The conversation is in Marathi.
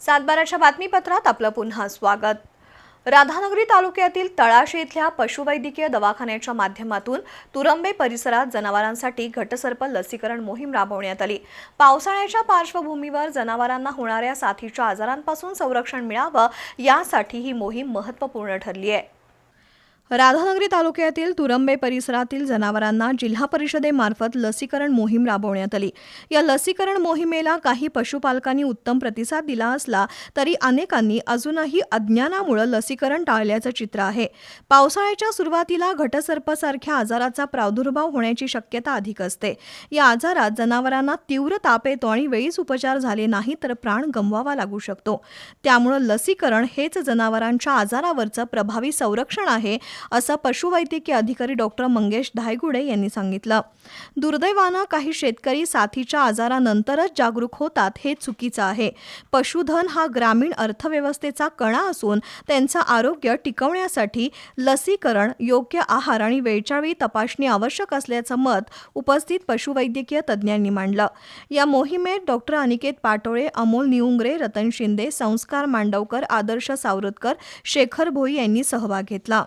सातबाराच्या बातमीपत्रात आपलं पुन्हा स्वागत. राधानगरी तालुक्यातील तळाशी इथल्या पशुवैद्यकीय दवाखान्याच्या माध्यमातून तुरंबे परिसरात जनावरांसाठी घटसर्प लसीकरण मोहीम राबवण्यात आली. पावसाळ्याच्या पार्श्वभूमीवर जनावरांना होणाऱ्या साथीच्या आजारांपासून संरक्षण मिळावं यासाठी ही मोहीम महत्त्वपूर्ण ठरली आहे. राधानगरी तालुक्यातील तुरंबे परिसरातील जनावरांना जिल्हा परिषदेमार्फत लसीकरण मोहीम राबवण्यात आली. या लसीकरण मोहिमेला काही पशुपालकांनी उत्तम प्रतिसाद दिला असला तरी अनेकांनी अजूनही अज्ञानामुळे लसीकरण टाळल्याचं चित्र आहे. पावसाळ्याच्या सुरुवातीला घटसर्पसारख्या आजाराचा प्रादुर्भाव होण्याची शक्यता अधिक असते. या आजारात जनावरांना तीव्र ताप येतो आणि वेळीच उपचार झाले नाही तर प्राण गमवावा लागू शकतो. त्यामुळं लसीकरण हेच जनावरांच्या आजारावरचं प्रभावी संरक्षण आहे असं पशुवैद्यकीय अधिकारी डॉक्टर मंगेश धायगुडे यांनी सांगितलं. दुर्दैवानं काही शेतकरी साथीच्या आजारानंतरच जागरूक होतात हे चुकीचं आहे. पशुधन हा ग्रामीण अर्थव्यवस्थेचा कणा असून त्यांचं आरोग्य टिकवण्यासाठी लसीकरण योग्य आहार आणि वेळच्या वेळी तपासणी आवश्यक असल्याचं मत उपस्थित पशुवैद्यकीय तज्ज्ञांनी मांडलं. या मोहिमेत डॉक्टर अनिकेत पाटोळे अमोल निउंगरे रतन शिंदे संस्कार मांडवकर आदर्श सावरतकर शेखर भोई यांनी सहभाग घेतला.